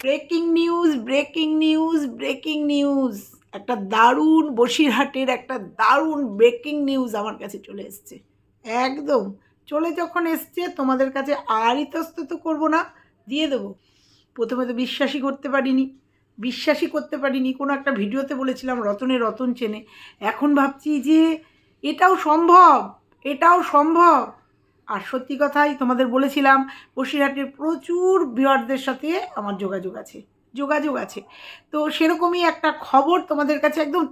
Breaking news breaking news breaking news. একটা দারুণ বসিরহাটের একটা দারুণ ব্রেকিং নিউজ আমার কাছে চলে এসছে। একদম। চলে যখন এসছে, তোমাদের কাছে আর ইতস্তত করব না, দিয়ে দেবো। প্রথমে তো বিশ্বাসই করতে পারিনি, বিশ্বাসই করতে পারিনি। কোনো একটা ভিডিওতে বলেছিলাম রতনে রতন চেনে। এখন ভাবছি যে এটাও সম্ভব এটাও সম্ভব। আর সত্যি কথাই তোমাদের বলেছিলাম, বসিরহাটের প্রচুর বিয়ারদের সাথে আমার যোগাযোগ আছে যোগাযোগ আছে। তো সেরকমই একটা খবর তোমাদের কাছে একদম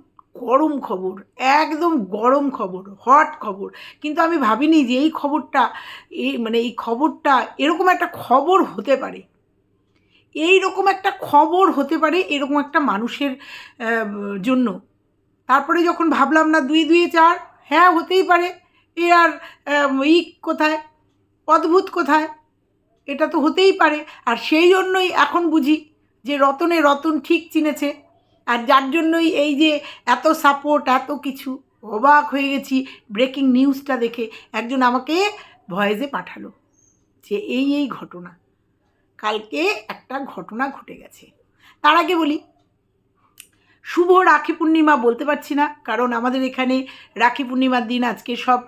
গরম খবর, একদম গরম খবর, হট খবর। কিন্তু আমি ভাবিনি যে এই খবরটা, এই মানে এই খবরটা এরকম একটা খবর হতে পারে। এই রকম একটা খবর হতে পারে এরকম একটা মানুষের জন্য। তারপরে যখন ভাবলাম না দুই দুই চার হ্যাঁ হতেই পারে। এ আর কোথায়? অদ্ভুত কোথায়? এটা তো হতেই পারে। আর সেই জন্যই এখন বুঝি যে রতনে রতন ঠিক চিনেছে। আর যার জন্যই এই যে এত সাপোর্ট এত কিছু, অবাক হয়ে গেছি ব্রেকিং নিউজটা দেখে। একজন আমাকে ভয়েসে পাঠালো যে এই এই ঘটনা। কালকে একটা ঘটনা ঘটে গেছে। তার আগে বলি শুভ রাখি পূর্ণিমা বলতে পারছি না, কারণ আমাদের এখানে রাখি পূর্ণিমার দিন আজকে সব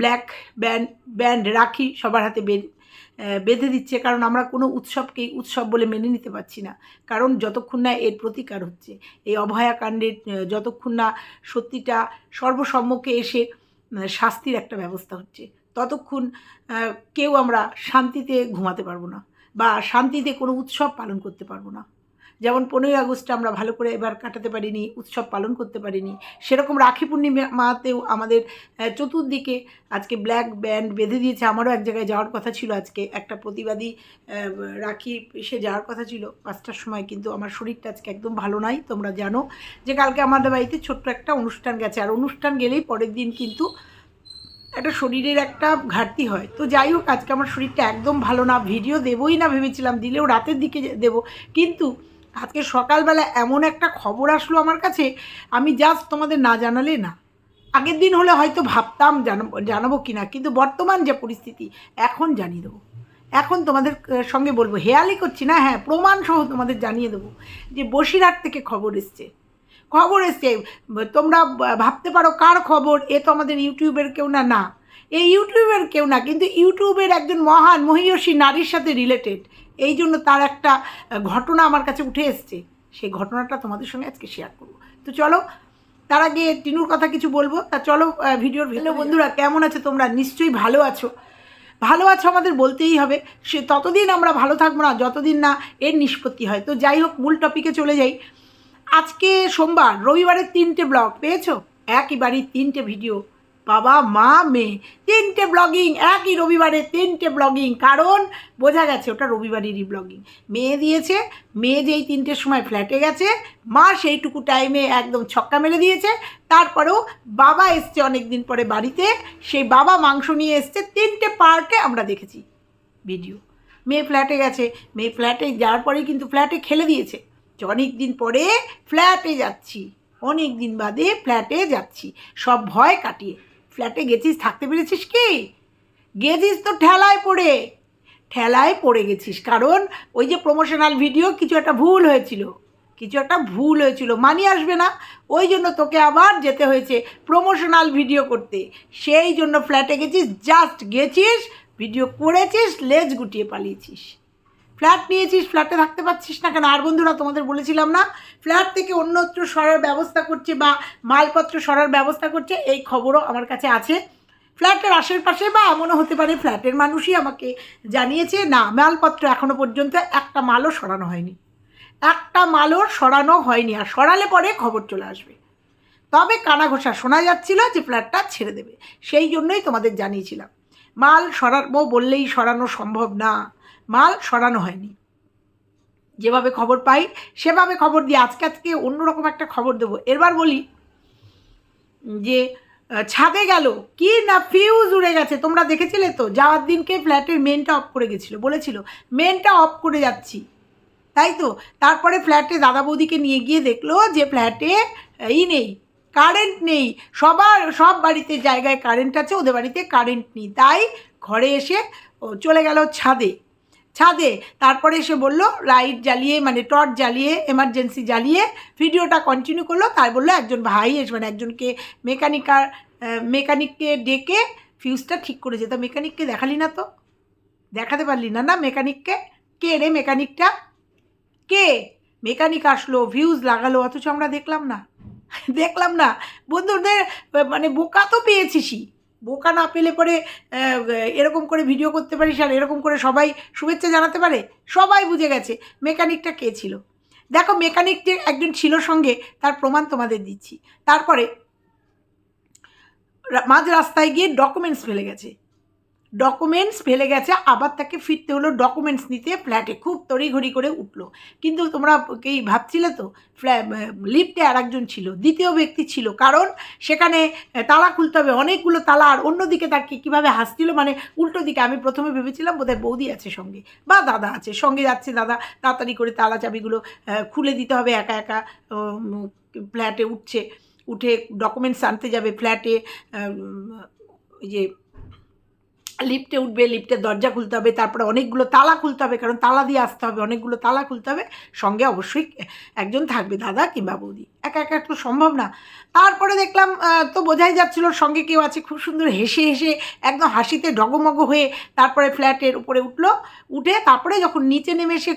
ব্ল্যাক ব্যান্ড ব্যান্ড রাখি সবার হাতে বেঁধে দিচ্ছে, কারণ আমরা কোনো উৎসবকেই উৎসব বলে মেনে নিতে পারছি না, কারণ যতক্ষণ না এর প্রতিকার হচ্ছে, এই অভয়াকাণ্ডের যতক্ষণ না সত্যিটা সর্বসম্মুখে এসে শাস্তির একটা ব্যবস্থা হচ্ছে, ততক্ষণ কেউ আমরা শান্তিতে ঘুমাতে পারব না, বা শান্তিতে কোনো উৎসব পালন করতে পারব না। যেমন পনেরোই আগস্টে আমরা ভালো করে এবার কাটাতে পারিনি, উৎসব পালন করতে পারিনি। সেরকম রাখি পূর্ণিমাতেও আমাদের চতুর্দিকে আজকে ব্ল্যাক ব্যান্ড বেঁধে দিয়েছে। আমারও এক জায়গায় যাওয়ার কথা ছিল আজকে। একটা প্রতিবাদী রাখি এসে যাওয়ার কথা ছিল পাঁচটার সময়, কিন্তু আমার শরীরটা আজকে একদম ভালো নাই, তোমরা জানো। যে কালকে আমাদের বাড়িতে ছোট্ট একটা অনুষ্ঠান গেছে। আর অনুষ্ঠান গেলেই পরের দিন কিন্তু একটা শরীরের একটা ঘাটতি হয়। তো যাই হোক, আজকে আমার শরীরটা একদম ভালো না। ভিডিও দেবই না ভেবেছিলাম, দিলেও রাতের দিকে দেব। কিন্তু আজকে সকালবেলা এমন একটা খবর আসলো আমার কাছে, আমি জাস্ট তোমাদের না জানালে না। আগের দিন হলে হয়তো ভাবতাম জানাব জানাব কি না কিন্তু বর্তমান যে পরিস্থিতি, এখন জানিয়ে দেবো। এখন তোমাদের সঙ্গে বলব, হেয়ালি করছি না হ্যাঁ প্রমাণসহ তোমাদের জানিয়ে দেবো যে বসিরহাট থেকে খবর এসছে। খবর এসছে, তোমরা ভাবতে পারো কার খবর, এ তো আমাদের ইউটিউবের কেউ না না। এই ইউটিউবের কেউ না কিন্তু ইউটিউবের একজন মহান মহিয়সী নারীর সাথে রিলেটেড এই জন্য তার একটা ঘটনা আমার কাছে উঠে এসছে। সেই ঘটনাটা তোমাদের সঙ্গে আজকে শেয়ার করব। তো চলো তার আগে টিনুর কথা কিছু বলব। তা চলো ভিডিওর হ্যালো বন্ধুরা কেমন আছো তোমরা? নিশ্চয়ই ভালো আছো। ভালো আছো আমাদের বলতেই হবে সে ততদিন আমরা ভালো থাকব না যতদিন না এর নিষ্পত্তি হয়। তো যাই হোক মূল টপিকে চলে যাই। আজকে সোমবার রবিবারের তিনটে ব্লগ পেয়েছ? একই বাড়ির তিনটে ভিডিও। বাবা, মা, মেয়ে। তিনটে ব্লগিং একই রবিবারে তিনটে ব্লগিং কারণ বোঝা গেছে ওটা রবিবারেরই ব্লগিং মেয়ে দিয়েছে, মেয়ে যেই তিনটের সময় ফ্ল্যাটে গেছে, মা সেইটুকু টাইমে একদম ছক্কা মেরে দিয়েছে। তারপরেও বাবা এসছে অনেক দিন পরে বাড়িতে, সেই বাবা মাংস নিয়ে এসছে, তিনটে পার্টে আমরা দেখেছি ভিডিও মেয়ে ফ্ল্যাটে গেছে, মেয়ে ফ্ল্যাটে যাওয়ার পরেই কিন্তু ফ্ল্যাটে খেলে দিয়েছে। অনেক দিন পরে ফ্ল্যাটে যাচ্ছি, অনেক দিন বাদে ফ্ল্যাটে যাচ্ছি। সব ভয় কাটিয়ে। ফ্ল্যাটে গেছিস, থাকতে পেরেছিস কি? গেছিস তো ঠেলায় পড়ে। ঠেলায় পড়ে গেছিস, কারণ ওই যে প্রমোশনাল ভিডিও কিছু একটা ভুল হয়েছিল। কিছু একটা ভুল হয়েছিল, মানি আসবে না। ওই জন্য তোকে আবার যেতে হয়েছে প্রমোশনাল ভিডিও করতে। সেই জন্য ফ্ল্যাটে গেছিস জাস্ট গেছিস ভিডিও করেছিস, লেজ গুটিয়ে পালিয়েছিস। ফ্ল্যাট নিয়েছিস, ফ্ল্যাটে থাকতে পারছিস না কেন? আর বন্ধুরা, তোমাদের বলেছিলাম না, ফ্ল্যাট থেকে অন্যত্র সরার ব্যবস্থা করছে বা মালপত্র সরার ব্যবস্থা করছে, এই খবরও আমার কাছে আছে। ফ্ল্যাটের আশেপাশে বা এমনও হতে পারে, ফ্ল্যাটের মানুষই আমাকে জানিয়েছে, না, মালপত্র এখনও পর্যন্ত একটা মালও সরানো হয়নি। একটা মালও সরানো হয়নি, আর সরালে পরে খবর চলে আসবে। তবে কানা ঘোষা শোনা যাচ্ছিল যে ফ্ল্যাটটা ছেড়ে দেবে, সেই জন্যই তোমাদের জানিয়েছিলাম। মাল সরাবো বললেই সরানো সম্ভব না। মাল সরানো হয়নি। যেভাবে খবর পাই, সেভাবে খবর দিই আজকে আজকে অন্যরকম একটা খবর দেবো। এবার বলি যে ছাদে গেল। কি না ফিউজ উড়ে গেছে? তোমরা দেখেছিলে তো? যাওয়ার দিনকে ফ্ল্যাটের মেনটা অফ করে গেছিল। বলেছিল মেনটা অফ করে যাচ্ছি। তাই তো? তারপরে ফ্ল্যাটে দাদা বৌদিকে নিয়ে গিয়ে দেখল যে, ফ্ল্যাটে ই নেই কারেন্ট নেই। সবার, সব বাড়িতে জায়গায় কারেন্ট আছে, ওদের বাড়িতে কারেন্ট নেই। তাই ঘরে এসে চলে গেল ছাদে। ছাদে তারপরে এসে বলল লাইট জ্বালিয়ে মানে টর্চ জ্বালিয়ে এমার্জেন্সি জ্বালিয়ে ভিডিওটা কন্টিনিউ করল। তাই বলল, একজন ভাই এসে মানে একজনকে মেকানিকার মেকানিককে ডেকে ফিউজটা ঠিক করেছে। তা মেকানিককে দেখালি না তো? দেখাতে পারলি না না মেকানিককে কে? রে মেকানিকটা কে? মেকানিক আসলো ভিউজ লাগালো, অথচ আমরা দেখলাম না। দেখলাম না। বন্ধুদের মানে বোকা তো পেয়েছিসই। বোকা না পেলে পরে এরকম করে ভিডিও করতে পারিস আর এরকম করে সবাই শুভেচ্ছা জানাতে পারে? সবাই বুঝে গেছে মেকানিকটা কে ছিল। দেখো মেকানিক যে একজন ছিল সঙ্গে, তার প্রমাণ তোমাদের দিচ্ছি। তারপরে মাঝ রাস্তায় গিয়ে ডকুমেন্টস ফেলে গেছে। ডকুমেন্টস ফেলে গেছে, আবার তাকে ফিরতে হলো ডকুমেন্টস নিতে। ফ্ল্যাটে খুব তড়িঘড়ি করে উঠল। কিন্তু তোমরা কি ভাবছিলে তো? লিফটে আর একজন ছিল, দ্বিতীয় ব্যক্তি ছিল। কারণ সেখানে তালা খুলতে হবে, অনেকগুলো তালা, আর অন্যদিকে তাকে কীভাবে হাসছিল মানে উল্টো দিকে আমি প্রথমে ভেবেছিলাম, বোধহয় বৌদি আছে সঙ্গে, বা দাদা আছে, সঙ্গে যাচ্ছে দাদা, তাড়াতাড়ি করে তালা চাবিগুলো খুলে দিতে হবে, একা একা ফ্ল্যাটে উঠছে, উঠে ডকুমেন্টস আনতে যাবে ফ্ল্যাটে যে লিফটে উঠবে লিফটের দরজা খুলতে হবে, তারপরে অনেকগুলো তালা খুলতে হবে, কারণ তালা দিয়ে আসতে হবে, অনেকগুলো তালা খুলতে হবে, সঙ্গে অবশ্যই একজন থাকবে, দাদা কিংবা বৌদি। একা একা তো সম্ভব না। তারপরে দেখলাম তো বোঝাই যাচ্ছিল সঙ্গে কেউ আছে, খুব সুন্দর হেসে হেসে একদম হাসিতে ডগমগ হয়ে তারপরে ফ্ল্যাটের উপরে উঠল, উঠে তারপরে যখন নিচে নেমে এসে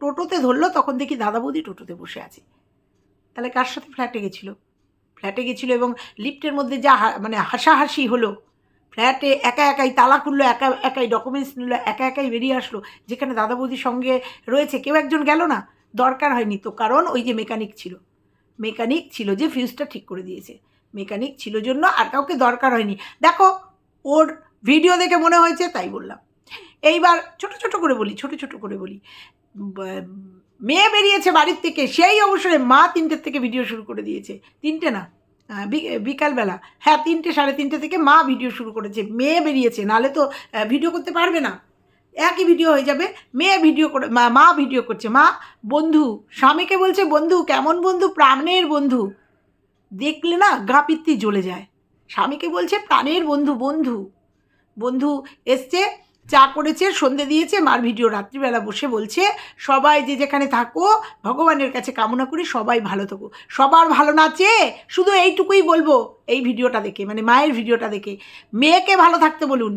টোটোতে ধরলো, তখন দেখি দাদা বৌদি টোটোতে বসে আছে। তাহলে কার সাথে ফ্ল্যাটে গেছিল? ফ্ল্যাটে গেছিল এবং লিফটের মধ্যে যা মানে হাসাহাসি হলো ফ্ল্যাটে একা একাই তালা খুললো, একা একাই ডকুমেন্টস নিল, একা একাই বেরিয়ে আসলো, যেখানে দাদা বৌদির সঙ্গে রয়েছে। কেউ একজন গেল না? দরকার হয়নি তো, কারণ ওই যে মেকানিক ছিল। মেকানিক ছিল যে ফিউজটা ঠিক করে দিয়েছে। মেকানিক ছিল জন্য আর কাউকে দরকার হয়নি। দেখো, ওর ভিডিও দেখে মনে হয়েছে, তাই বললাম। এইবার ছোট ছোট করে বলি, ছোট ছোট করে বলি। মেয়ে বেরিয়েছে বাড়ির থেকে, সেই অবসরে মা তিনটের থেকে ভিডিও শুরু করে দিয়েছে। তিনটে না? বিকালবেলা। হ্যাঁ তিনটে, সাড়ে তিনটে থেকে মা ভিডিও শুরু করেছে, মেয়ে বেরিয়েছে নালে তো ভিডিও করতে পারবে না। একই ভিডিও হয়ে যাবে, মেয়ে ভিডিও করে, মা মা ভিডিও করছে। মা, বন্ধু, স্বামীকে বলছে, বন্ধু, কেমন বন্ধু? প্রাণের বন্ধু। দেখলে না, গা পিত্তি জ্বলে যায়। স্বামীকে বলছে, প্রাণের বন্ধু বন্ধু। বন্ধু এসছে চা করেছে, সন্ধে দিয়েছে, মার ভিডিও রাত্রিবেলা বসে বলছে, সবাই যে যেখানে থাকো, ভগবানের কাছে কামনা করি সবাই ভালো থাকো। সবার ভালো না চেয়ে শুধু এইটুকুই বলব এই ভিডিওটা দেখে মানে মায়ের ভিডিওটা দেখে। মেয়েকে ভালো থাকতে বলুন,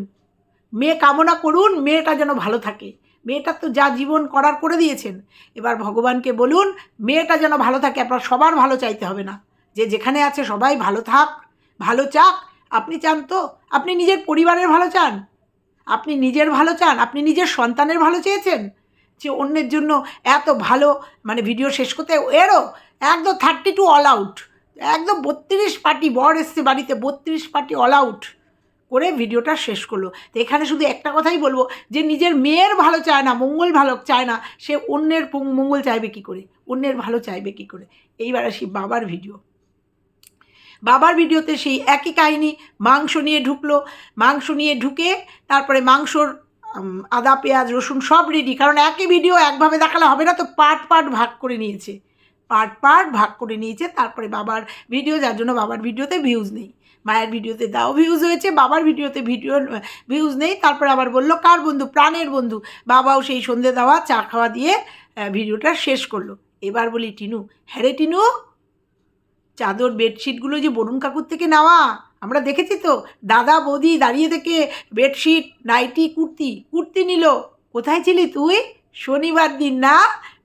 মেয়ে কামনা করুন, মেয়েটা যেন ভালো থাকে। মেয়েটার তো যা জীবন করার করে দিয়েছেন। এবার ভগবানকে বলুন, মেয়েটা যেন ভালো থাকে, আপনার সবার ভালো চাইতে হবে না। যে যেখানে আছে সবাই ভালো থাক, ভালো চাক। আপনি চান তো, আপনি নিজের পরিবারের ভালো চান। আপনি নিজের ভালো চান? আপনি নিজের সন্তানের ভালো চেয়েছেন? যে অন্যের জন্য এত ভালো মানে ভিডিও শেষ করতে এরও একদম থার্টি টু অল আউট একদম বত্রিশ পার্টি বর এসছে বাড়িতে, বত্রিশ পার্টি অল আউট করে ভিডিওটা শেষ করল। তো এখানে শুধু একটা কথাই বলব, যে নিজের মেয়ের ভালো চায় না, মঙ্গল ভালো চায় না, সে অন্যের মঙ্গল চাইবে কি করে? অন্যের ভালো চাইবে কি করে? এইবার আসি বাবার ভিডিও বাবার ভিডিওতে সেই একই কাহিনী, মাংস নিয়ে ঢুকলো। মাংস নিয়ে ঢুকে তারপরে মাংসর আদা, পেঁয়াজ, রসুন সব রেডি কারণ একই ভিডিও একভাবে দেখালে হবে না, তো পার্ট পার্ট ভাগ করে নিয়েছে। পার্ট পার্ট ভাগ করে নিয়েছে, তারপরে বাবার ভিডিও যার জন্য বাবার ভিডিওতে ভিউজ নেই। মায়ের ভিডিওতে দাও ভিউজ হয়েছে, বাবার ভিডিওতে ভিডিও ভিউজ নেই। তারপরে আবার বলল, কার বন্ধু? প্রাণের বন্ধু। বাবাও সেই সন্ধে দেওয়া চা খাওয়া দিয়ে ভিডিওটা শেষ করল। এবার বলি, টিনু হ্যাঁ রে টিনু? চাদর, বেডশিটগুলো যে বরুণ কাকুর থেকে নেওয়া, আমরা দেখেছি তো? দাদা, বৌদি দাঁড়িয়ে থেকে বেডশিট, নাইটি, কুর্তি কুর্তি নিল। কোথায় ছিলি তুই? শনিবার দিন না?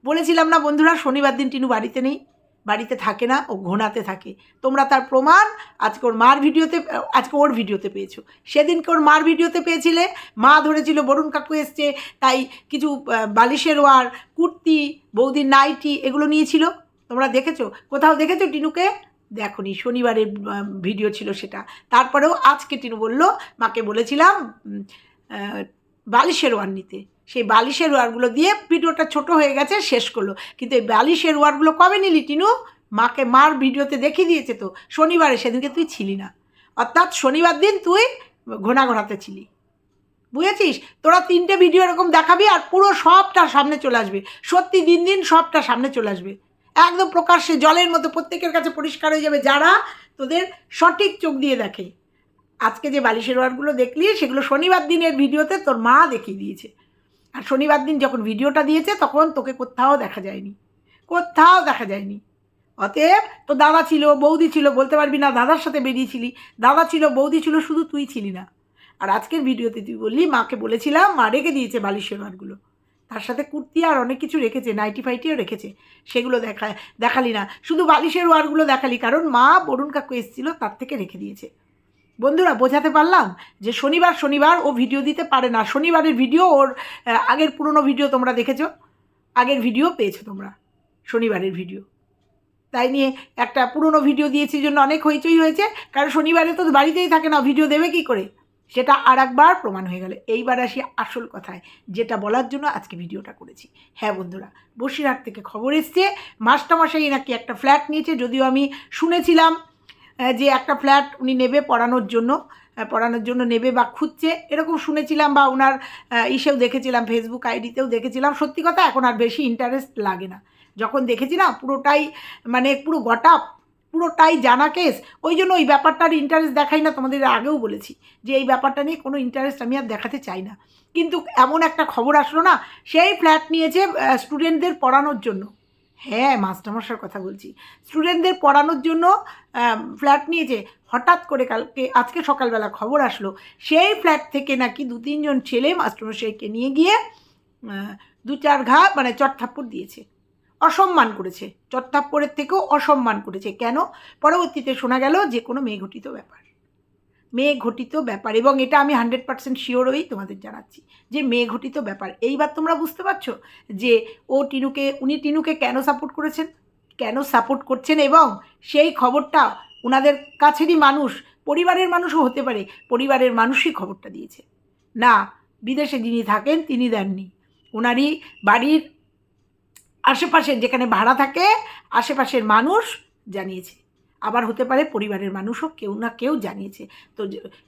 বলেছিলাম না বন্ধুরা, শনিবার দিন টিনু বাড়িতে নেই। বাড়িতে থাকে না, ও ঘোনাতে থাকে। তোমরা তার প্রমাণ আজকে ওর মার ভিডিওতে, আজকে ওর ভিডিওতে পেয়েছ। সেদিনকে ওর মার ভিডিওতে পেয়েছিলে। মা ধরেছিল, বরুণ কাকু এসছে। তাই কিছু বালিশের ওয়ার, কুর্তি, বৌদির নাইটি এগুলো নিয়েছিল। তোমরা দেখেছ? কোথাও দেখেছ টিনুকে? দেখনি শনিবারের ভিডিও ছিল সেটা। তারপরেও আজকে টিনু বলল, মাকে বলেছিলাম বালিশের ওয়ার নিতে। সেই বালিশের ওয়ারগুলো দিয়ে ভিডিওটা ছোট হয়ে গেছে, শেষ করল। কিন্তু এই বালিশের ওয়ারগুলো কবে নিলি টিনু? মাকে মার ভিডিওতে দেখিয়ে দিয়েছে তো, শনিবারে, সেদিনকে তুই ছিলি না। অর্থাৎ শনিবার দিন তুই ঘোনা ঘোরাতে ছিলি। বুঝেছিস? তোরা তিনটে ভিডিও এরকম দেখাবি আর পুরো সবটা সামনে চলে আসবে। সত্যি দিন দিন সবটা সামনে চলে আসবে। একদম প্রকাশ্যে জলের মতো প্রত্যেকের কাছে পরিষ্কার হয়ে যাবে যারা তোদের সঠিক চোখ দিয়ে দেখে। আজকে যে বালিশের ওয়ারগুলো দেখলি, সেগুলো শনিবার দিনের ভিডিওতে তোর মা দেখিয়ে দিয়েছে। আর শনিবার দিন যখন ভিডিওটা দিয়েছে, তখন তোকে কোথাও দেখা যায়নি। কোথাও দেখা যায়নি। অতএব তো দাদা ছিল, বৌদি ছিল, বলতে পারবি না, দাদার সাথে বেরিয়েছিলি। দাদা ছিল, বৌদি ছিল, শুধু তুই ছিলি না। আর আজকের ভিডিওতে তুই বললি, মাকে বলেছিলাম, মা রেখে দিয়েছে বালিশের মারগুলো তার সাথে কুর্তি আর অনেক কিছু রেখেছে, নাইটি ফাইটিও রেখেছে। সেগুলো দেখা, দেখালি না। শুধু বালিশের ওয়ারগুলো দেখালি, কারণ মা বরুণ কাকু এসেছিল তার থেকে রেখে দিয়েছে। বন্ধুরা, বোঝাতে পারলাম যে শনিবার শনিবার ও ভিডিও দিতে পারে না। শনিবারের ভিডিও ওর আগের পুরনো ভিডিও তোমরা দেখেছ? আগের ভিডিও পেয়েছ তোমরা, শনিবারের ভিডিও। তাই নিয়ে একটা পুরনো ভিডিও দিয়েছি জন্য অনেক হইচই হয়েছে। কারণ শনিবারে তো বাড়িতেই থাকে না, ভিডিও দেবে কি করে? সেটা আর একবার প্রমাণ হয়ে গেল। এইবার আসি আসল কথায়, যেটা বলার জন্য আজকে ভিডিওটা করেছি। হ্যাঁ বন্ধুরা, বসিরহাট থেকে খবর এসছে। মাস্টারমশাই নাকি একটা ফ্ল্যাট নিয়েছে, যদিও আমি শুনেছিলাম যে একটা ফ্ল্যাট উনি নেবে পড়ানোর জন্য পড়ানোর জন্য নেবে বা খুঁজছে। এরকম শুনেছিলাম বা ওনার ইসেও দেখেছিলাম ফেসবুক আইডিতেও দেখেছিলাম। সত্যি কথা, এখন আর বেশি ইন্টারেস্ট লাগে না। যখন দেখেছি না, পুরোটাই মানে পুরো গটা পুরোটাই জানা কেস ওই জন্য ওই ব্যাপারটার ইন্টারেস্ট দেখাই না তোমাদের আগেও বলেছি যে এই ব্যাপারটা নিয়ে কোনো ইন্টারেস্ট আমি আর দেখাতে চাই না। কিন্তু এমন একটা খবর আসলো না, সেই ফ্ল্যাট নিয়েছে স্টুডেন্টদের পড়ানোর জন্য। হ্যাঁ মাস্টারমশার কথা বলছি। স্টুডেন্টদের পড়ানোর জন্য ফ্ল্যাট নিয়েছে। হঠাৎ করে কালকে, আজকে সকালবেলা খবর আসলো, সেই ফ্ল্যাট থেকে নাকি দু তিনজন ছেলে মাস্টারমশাইকে নিয়ে গিয়ে দু চার ঘা মানে চটথাপ্পড় দিয়েছে। অসম্মান করেছে। চট্টাপ্পরের থেকেও অসম্মান করেছে। কেন? পরবর্তীতে শোনা গেল যে কোনো মেয়ে ঘটিত ব্যাপার। মেয়ে ঘটিত ব্যাপার এবং এটা আমি হান্ড্রেড পার্সেন্ট শিওরই তোমাদের জানাচ্ছি যে মেয়ে ঘটিত ব্যাপার। এইবার তোমরা বুঝতে পারছ যে ও টিনুকে, উনি টিনুকে কেন সাপোর্ট করেছেন? কেন সাপোর্ট করছেন এবং সেই খবরটা ওনাদের কাছেরই মানুষ, পরিবারের মানুষও হতে পারে, পরিবারের মানুষই খবরটা দিয়েছে। না, বিদেশে যিনি থাকেন তিনি দেননি। ওনারই বাড়ির আশেপাশের যেখানে ভাড়া থাকে, আশেপাশের মানুষ জানিয়েছে। আবার হতে পারে পরিবারের মানুষও কেউ না কেউ জানিয়েছে। তো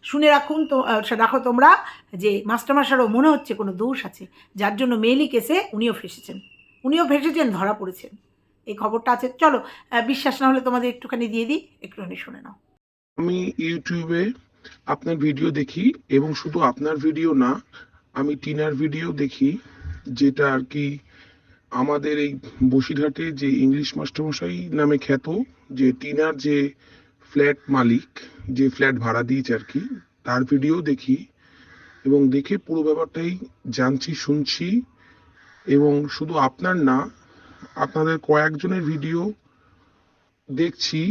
শুনে রাখুন তো রাখো তোমরা যে মাস্টারমাশারও মনে হচ্ছে কোনো দোষ আছে। যার জন্য মেইলি কেসে উনিও ফেসেছেন। উনিও ফেসেছেন, ধরা পড়েছেন। এই খবরটা আছে। চলো বিশ্বাস না হলে তোমাদের একটুখানি দিয়ে দিই, একটুখানি শুনে নাও। আমি ইউটিউবে আপনার ভিডিও দেখি এবং শুধু আপনার ভিডিও না, আমি টিনার ভিডিও দেখি, যেটা আর কি আমাদের এই বসিরহাটে যে ইংলিশ মাস্টারমশাই নামে খ্যাত, যে টিনার যে ফ্ল্যাট মালিক, যে ফ্ল্যাট ভাড়া দিয়েছে আর কি, তার ভিডিও দেখি এবং দেখে পুরো ব্যাপারটাই জানছি, শুনছি এবং শুধু আপনার না, আপনাদের কয়েকজনের ভিডিও দেখছি,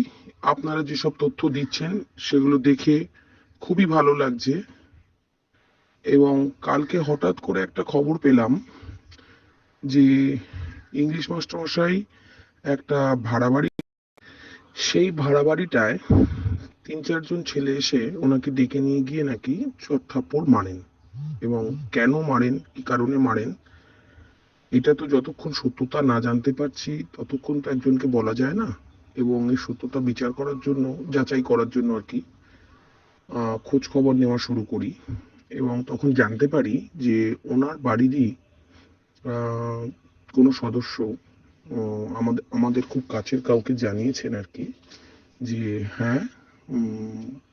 আপনারা যেসব তথ্য দিচ্ছেন সেগুলো দেখে খুবই ভালো লাগছে এবং কালকে হঠাৎ করে একটা খবর পেলাম যে ইংলিশ মাস্টারমশাই একটা ভাড়া বাড়ি, সেই ভাড়া বাড়িটায় তিন চারজন ছেলে এসে ওনাকে ডেকে নিয়ে গিয়ে নাকি চোর থাপ্পড় মারেন এবং কেন মারেন, কি কারণে মারেন, এটা তো যতক্ষণ সত্যতা না জানতে পারছি ততক্ষণ তো একজনকে বলা যায় না এবং এই সত্যতা বিচার করার জন্য, যাচাই করার জন্য আর কি খোঁজ খবর নেওয়া শুরু করি এবং তখন জানতে পারি যে ওনার বাড়িরই কোনো সদস্য আমাদের আমাদের খুব কাছের কাউকে জানিয়েছেন আর কি, যে হ্যাঁ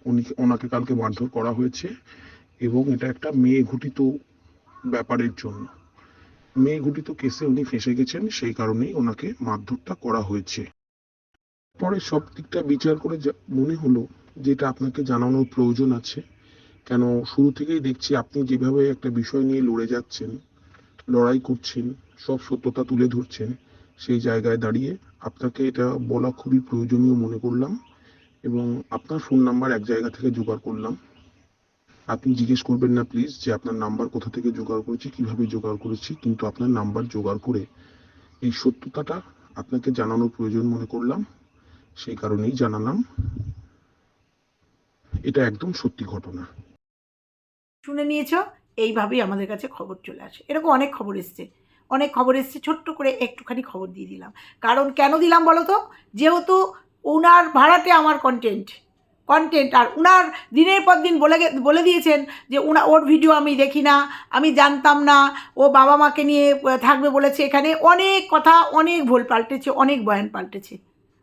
উনি, ওনাকে কালকে মারধর করা হয়েছে এবং এটা একটা মেয়ে ঘটিত ব্যাপারের জন্য। মেয়ে ঘটিত কেসে উনি ফেঁসে গেছেন, সেই কারণেই ওনাকে মারধরটা করা হয়েছে। পরে সব দিকটা বিচার করে মনে হলো যেটা আপনাকে জানানোর প্রয়োজন আছে। কেন, শুরু থেকেই দেখছি আপনি যেভাবে একটা বিষয় নিয়ে লড়ে যাচ্ছেন লড়াই করছেন, সব সত্যতা তুলে ধরছেন, সেই জায়গায় দাঁড়িয়ে আপনাকে এটা বলা খুবই প্রয়োজনীয় মনে করলাম এবং আপনার ফোন নাম্বার এক জায়গা থেকে জোগাড় করলাম। আপনি জিজ্ঞেস করবেন না প্লিজ যে আপনার নাম্বার কোথা থেকে জোগাড় করেছি, কীভাবে জোগাড় করেছি, কিন্তু আপনার নাম্বার জোগাড় করে এই সত্যতাটা আপনাকে জানানোর প্রয়োজন মনে করলাম। সেই কারণেই জানালাম, এটা একদম সত্যি ঘটনা। শুনে নিয়েছো? এইভাবেই আমাদের কাছে খবর চলে আসে। এরকম অনেক খবর এসছে। অনেক খবর এসছে, ছোট্ট করে একটুখানি খবর দিয়ে দিলাম। কারণ কেন দিলাম বলো তো? যেহেতু ওনার ভাড়াতে আমার কন্টেন্ট কন্টেন্ট আর উনার দিনের পর দিন বলে বলে দিয়েছেন যে উনা ওর ভিডিও আমি দেখি না, আমি জানতাম না, ও বাবা মাকে নিয়ে থাকবে বলেছে। এখানে অনেক কথা, অনেক ভুল পাল্টেছে, অনেক বয়ান পাল্টেছে,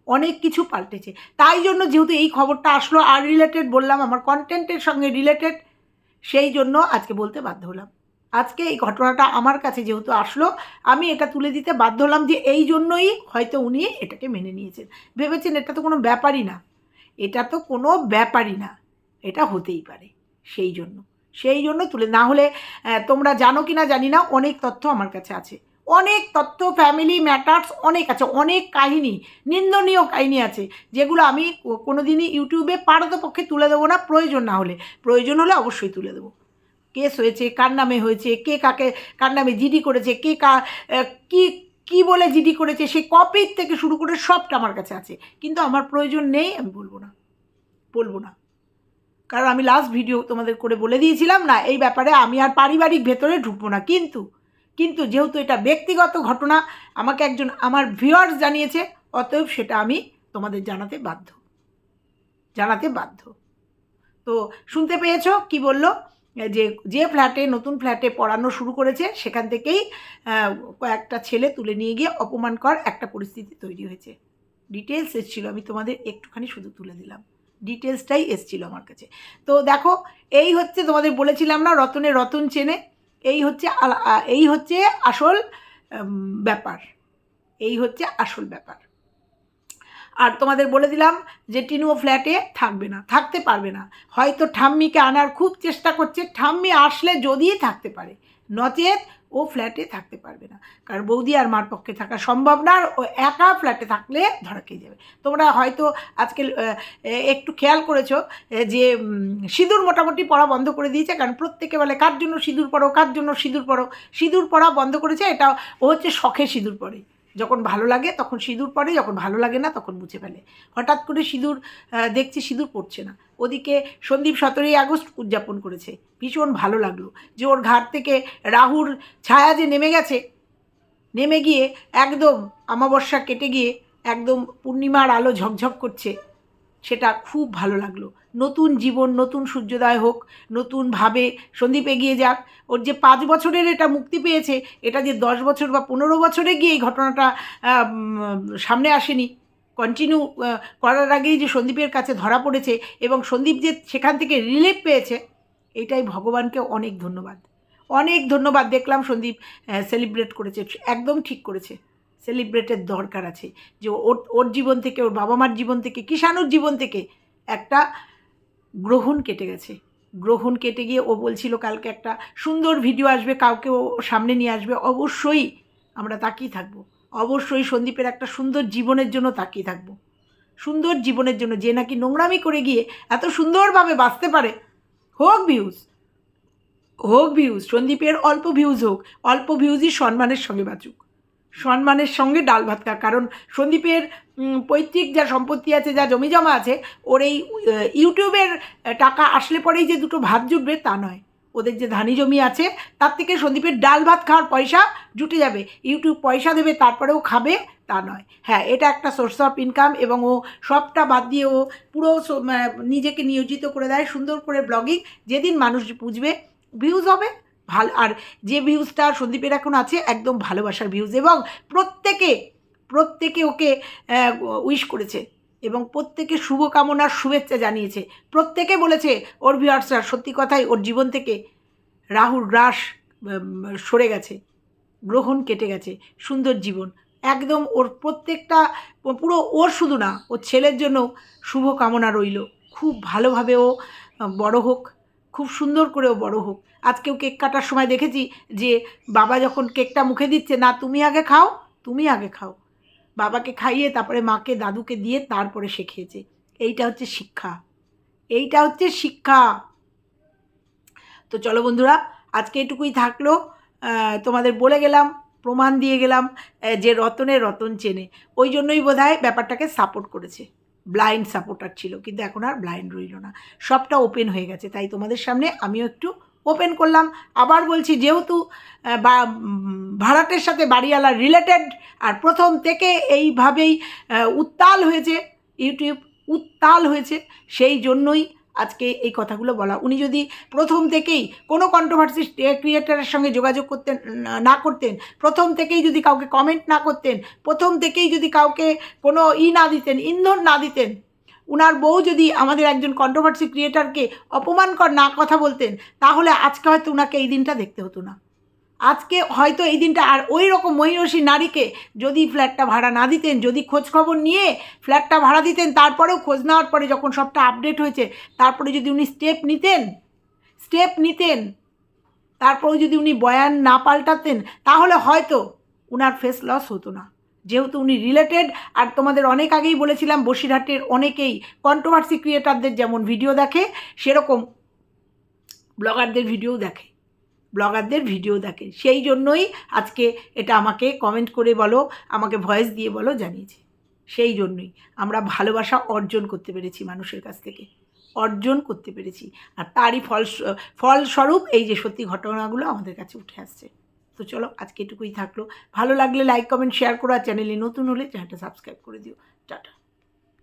অনেক কিছু পাল্টেছে। তাই জন্য যেহেতু এই খবরটা আসলো আর রিলেটেড বললাম, আমার কন্টেন্টের সঙ্গে রিলেটেড সেই জন্য আজকে বলতে বাধ্য হলাম। আজকে এই ঘটনাটা আমার কাছে যেহেতু আসলো, আমি এটা তুলে দিতে বাধ্য হলাম যে এই জন্যই হয়তো উনি এটাকে মেনে নিয়েছেন। ভেবেছেন এটা তো কোনো ব্যাপারই না। এটা তো কোনো ব্যাপারই না। এটা হতেই পারে সেই জন্য। সেই জন্য তুলে না হলে তোমরা জানো কি না জানি না, অনেক তথ্য আমার কাছে আছে। অনেক তথ্য ফ্যামিলি ম্যাটার্স অনেক আছে, অনেক কাহিনী, নিন্দনীয় কাহিনী আছে, যেগুলো আমি কো- কোনোদিনই ইউটিউবে পারতপক্ষে তুলে দেবো না, প্রয়োজন না হলে। প্রয়োজন হলে অবশ্যই তুলে দেবো। কেস হয়েছে, কার নামে হয়েছে, কে কাকে, কার নামে জিডি করেছে, কে কা কি কি বলে জিডি করেছে, সেই কপির থেকে শুরু করে সবটা আমার কাছে আছে। কিন্তু আমার প্রয়োজন নেই, আমি বলব না। বলব না। কারণ আমি লাস্ট ভিডিও তোমাদের করে বলে দিয়েছিলাম না, এই ব্যাপারে আমি আর পারিবারিক ভেতরে ঢুকবো না। কিন্তু কিন্তু যেহেতু এটা ব্যক্তিগত ঘটনা, আমাকে একজন আমার ভিউয়ার্স জানিয়েছে, অতএব সেটা আমি তোমাদের জানাতে বাধ্য। জানাতে বাধ্য। তো শুনতে পেয়েছ কি বলল? যে যে ফ্ল্যাটে নতুন ফ্ল্যাটে পড়ানো শুরু করেছে, সেখান থেকেই কয়েকটা ছেলে তুলে নিয়ে গিয়ে অপমান কর একটা পরিস্থিতি তৈরি হয়েছে। ডিটেলস এসেছিল, আমি তোমাদের একটুখানি শুধু তুলে দিলাম। ডিটেলসটাই এসছিল আমার কাছে। তো দেখো, এই হচ্ছে তোমাদের বলেছিলাম না, রতনে রতন চেনে। এই হচ্ছে এই হচ্ছে আসল ব্যাপার। এই হচ্ছে আসল ব্যাপার। আর তোমাদের বলে দিলাম যে টিনুও ফ্ল্যাটে থাকবে না, থাকতে পারবে না। হয়তো ঠাম্মিকে আনার খুব চেষ্টা করছে। ঠাম্মি আসলে যদি থাকতে পারে, নচেত ও ফ্ল্যাটে থাকতে পারবে না। কারণ বৌদি আর মার পক্ষে থাকা সম্ভব না, আর ও একা ফ্ল্যাটে থাকলে ধরা খেয়ে যাবে। তোমরা হয়তো আজকে একটু খেয়াল করেছ যে সিঁদুর মোটামুটি পড়া বন্ধ করে দিয়েছে, কারণ প্রত্যেকে বলে, কার জন্য সিঁদুর পড়ো, কার জন্য সিঁদুর পড়ো? সিঁদুর পড়া বন্ধ করেছে, এটা ও হচ্ছে শখে সিঁদুর পড়ে যখন ভালো লাগে তখন সিঁদুর পরে, যখন ভালো লাগে না তখন মুছে ফেলে। হঠাৎ করে সিঁদুর দেখছে সিঁদুর পড়ছে না। ওদিকে সন্দীপ সতেরোই আগস্ট উদযাপন করেছে। ভীষণ ভালো লাগল যে ওর ঘাট থেকে রাহুর ছায়া যে নেমে গেছে, নেমে গিয়ে একদম আমাবস্যা কেটে গিয়ে একদম পূর্ণিমার আলো ঝকঝক করছে। সেটা খুব ভালো লাগল। নতুন জীবন, নতুন সূর্যোদয় হোক নতুনভাবে সন্দীপ এগিয়ে যাক, ওর যে পাঁচ বছরের এটা মুক্তি পেয়েছে, এটা যে দশ বছর বা পনেরো বছরে গিয়ে এই ঘটনাটা সামনে আসেনি কন্টিনিউ করার আগেই যে সন্দীপের কাছে ধরা পড়েছে এবং সন্দীপ যে সেখান থেকে রিলিফ পেয়েছে, এটাই ভগবানকে অনেক ধন্যবাদ। অনেক ধন্যবাদ, দেখলাম সন্দীপ সেলিব্রেট করেছে, একদম ঠিক করেছে। সেলিব্রেটের দরকার আছে। যে ওর ওর জীবন থেকে, ওর বাবা মার জীবন থেকে, কিষাণুর জীবন থেকে একটা গ্রহণ কেটে গেছে। গ্রহণ কেটে গিয়ে ও বলছিল, কালকে একটা সুন্দর ভিডিও আসবে, কাউকে ও সামনে নিয়ে আসবে। অবশ্যই আমরা তাকিয়ে থাকব। অবশ্যই সন্দীপের একটা সুন্দর জীবনের জন্য তাকিয়ে থাকব। সুন্দর জীবনের জন্য, যে নাকি নোংরামি করে গিয়ে এত সুন্দরভাবে বাঁচতে পারে। হোক ভিউজ হোক ভিউজ সন্দীপের অল্প ভিউজ হোক, অল্প ভিউজই সম্মানের সঙ্গে বাঁচুক। সম্মানের সঙ্গে ডাল ভাত খা। কারণ সন্দীপের পৈতৃক যা সম্পত্তি আছে, যা জমি জমা আছে, ওর এই ইউটিউবের টাকা আসলে পরেই যে দুটো ভাত জুটবে তা নয়। ওদের যে ধানি জমি আছে, তার থেকে সন্দীপের ডাল ভাত খাওয়ার পয়সা জুটে যাবে। ইউটিউব পয়সা দেবে, তারপরেও খাবে, তা নয়। হ্যাঁ এটা একটা সোর্স অফ ইনকাম এবং ও সবটা বাদ দিয়ে ও পুরো নিজেকে নিয়োজিত করে দেয় সুন্দর করে ব্লগিং যেদিন মানুষ বুঝবে ভিউজ হবে। ভালো, আর যে ভিউজটা সন্দীপের এখন আছে, একদম ভালোবাসার ভিউজ এবং প্রত্যেকে প্রত্যেকে ওকে উইশ করেছে এবং প্রত্যেকে শুভকামনার শুভেচ্ছা জানিয়েছে। প্রত্যেকে বলেছে, ওর ভিউয়ার্সরা সত্যি কথাই ওর জীবন থেকে রাহুর গ্রাস সরে গেছে, গ্রহণ কেটে গেছে, সুন্দর জীবন। একদম ওর প্রত্যেকটা, পুরো ওর শুধু না, ওর ছেলের জন্য শুভকামনা রইল। খুব ভালোভাবে ও, বড় হোক। খুব সুন্দর করেও বড় হোক। আজকেও কেক কাটার সময় দেখেছি যে বাবা যখন কেকটা মুখে দিচ্ছে, না, তুমি আগে খাও, তুমি আগে খাও। বাবাকে খাইয়ে তারপরে মাকে, দাদুকে দিয়ে তারপরে সে খেয়েছে। এইটা হচ্ছে শিক্ষা। এইটা হচ্ছে শিক্ষা। তো চলো বন্ধুরা, আজকে এটুকুই থাকল। তোমাদের বলে গেলাম, প্রমাণ দিয়ে গেলাম যে রতনে রতন চেনে। ওই জন্যই বোধহয় ব্যাপারটাকে সাপোর্ট করেছে। ব্লাইন্ড সাপোর্টার ছিল, কিন্তু এখন আর ব্লাইন্ড রইল না। সবটা ওপেন হয়ে গেছে, তাই তোমাদের সামনে আমিও একটু ওপেন করলাম। আবার বলছি, যেহেতু বা ভাড়াটের সাথে বাড়িওয়ালা রিলেটেড আর প্রথম থেকে এইভাবেই উত্তাল হয়েছে, ইউটিউব উত্তাল হয়েছে, সেই জন্যই আজকে এই কথাগুলো বলা। উনি যদি প্রথম থেকেই কোনো কন্ট্রোভার্সি ক্রিয়েটারের সঙ্গে যোগাযোগ করতেন, না- করতেন, প্রথম থেকেই যদি কাউকে কমেন্ট না করতেন, প্রথম থেকেই যদি কাউকে কোনো ই না দিতেন, ইন্ধন না দিতেন, উনার বউ যদি আমাদের একজন কন্ট্রোভার্সি ক্রিয়েটারকে অপমানকর না কথা বলতেন, তাহলে আজকে হয়তো উনাকে এই দিনটা দেখতে হতো না। আজকে হয়তো এই দিনটা আর ওই রকম মহিষী নারীকে যদি ফ্ল্যাটটা ভাড়া না দিতেন, যদি খোঁজ খবর নিয়ে ফ্ল্যাটটা ভাড়া দিতেন, তারপরেও খোঁজ নেওয়ার পরে যখন সবটা আপডেট হয়েছে, তারপরে যদি উনি স্টেপ নিতেন স্টেপ নিতেন, তারপরেও যদি উনি বয়ান না পাল্টাতেন, তাহলে হয়তো উনার ফেস লস হতো না। যেহেতু উনি রিলেটেড আর তোমাদের অনেক আগেই বলেছিলাম, বসিরহাটের অনেকেই কন্ট্রোভার্সি ক্রিয়েটারদের যেমন ভিডিও দেখে, সেরকম ব্লগারদের ভিডিও দেখে। ব্লগারদের ভিডিও দেখে। সেই জন্যই আজকে এটা আমাকে কমেন্ট করে বলো, আমাকে ভয়েস দিয়ে বলো জানিয়েছে। সেই জন্যই আমরা ভালোবাসা অর্জন করতে পেরেছি মানুষের কাছ থেকে। অর্জন করতে পেরেছি। আর তারই ফল, ফলস্বরূপ এই যে সত্যি ঘটনাগুলো আমাদের কাছে উঠে আসছে। তো চলো আজকে এটুকুই থাকল। ভালো লাগলে লাইক কমেন্ট শেয়ার করো। আর চ্যানেলে নতুন হলে চ্যানেলটা সাবস্ক্রাইব করে দিও। টাটা।